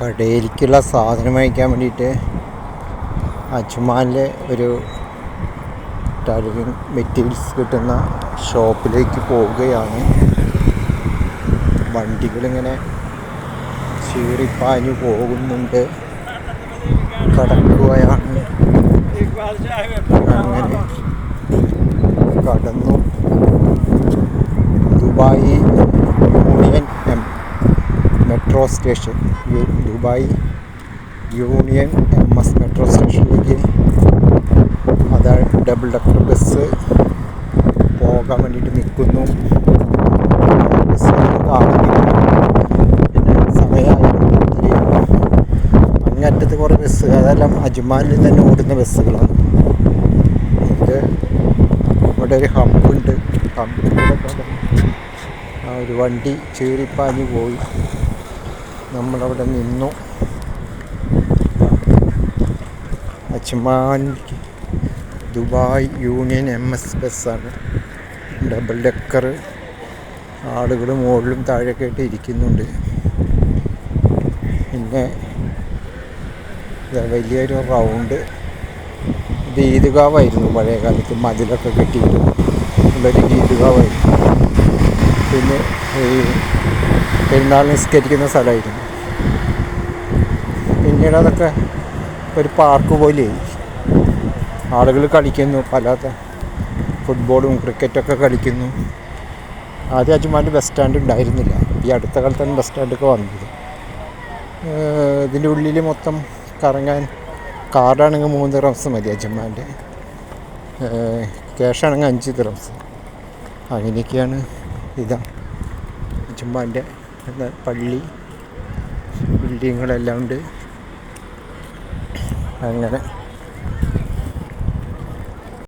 കടയിലേക്കുള്ള സാധനം വാങ്ങിക്കാൻ വേണ്ടിയിട്ട് അജ്മാനിലെ ഒരു ടൈലറിങ് മെറ്റീരിയൽസ് കിട്ടുന്ന ഷോപ്പിലേക്ക് പോവുകയാണ്. വണ്ടികളിങ്ങനെ ചീറിപ്പാഞ്ഞു പോകുന്നുണ്ട്. കടക്കുകയാണ് അങ്ങനെ കടന്നു. Dubai metro station Dubai union M S metro സ്റ്റേഷനിലേക്ക് അതായത് ഡബിൾ ഡക്കർ ബസ് പോകാൻ വേണ്ടിയിട്ട് നിൽക്കുന്നു. ബസ് പിന്നെ സമയമായിരുന്നു അങ്ങറ്റത്ത് കുറേ ബസ് അതെല്ലാം അജ്മാനിൽ തന്നെ ഓടുന്ന ബസ്സുകളാണ് ഇത് ഇവിടെ ഒരു ഹമ്പുണ്ട് ഹമ്പിലൂടെ ഒരു വണ്ടി ചീറിപ്പാഞ്ഞ് പോയി. നമ്മളവിടെ നിന്നു. Ajman Dubai union M S ബസ്സാണ് ഡബിൾ ഡെക്കർ ആളുകൾ മുകളിലും താഴെ കേട്ട് ഇരിക്കുന്നുണ്ട്. പിന്നെ വലിയൊരു റൗണ്ട്. ഇത് ഈദ്ഗാവായിരുന്നു പഴയ കാലത്ത് മതിലൊക്കെ കെട്ടിയിട്ട്. ഉള്ളൊരു ഈദ്ഗാവായിരുന്നു. പിന്നെ ഈ പെരുന്നാൾ നിസ്കരിക്കുന്ന സ്ഥലമായിരുന്നു. പിന്നീട് അതൊക്കെ ഒരു പാർക്ക് പോലെയായി ആളുകൾ കളിക്കുന്നു പല ഫുട്ബോളും ക്രിക്കറ്റൊക്കെ കളിക്കുന്നു. ആദ്യം അജുമാന്റെ ബസ് സ്റ്റാൻഡ് ഉണ്ടായിരുന്നില്ല. ഈ അടുത്ത കാലത്താണ് ബസ് സ്റ്റാൻഡൊക്കെ വന്നത്. ഇതിന്റെ ഉള്ളിൽ മൊത്തം കറങ്ങാൻ കാർഡാണെങ്കിൽ മൂന്ന് ദിറംസ് മതി അജുമാന്റെ ക്യാഷാണെങ്കിൽ അഞ്ച് ദിറംസ് അങ്ങനെയൊക്കെയാണ് ഇതാ അജുമാന്റെ പള്ളി ബിൽഡിങ്ങുകളെല്ലാം ഉണ്ട്. അങ്ങനെ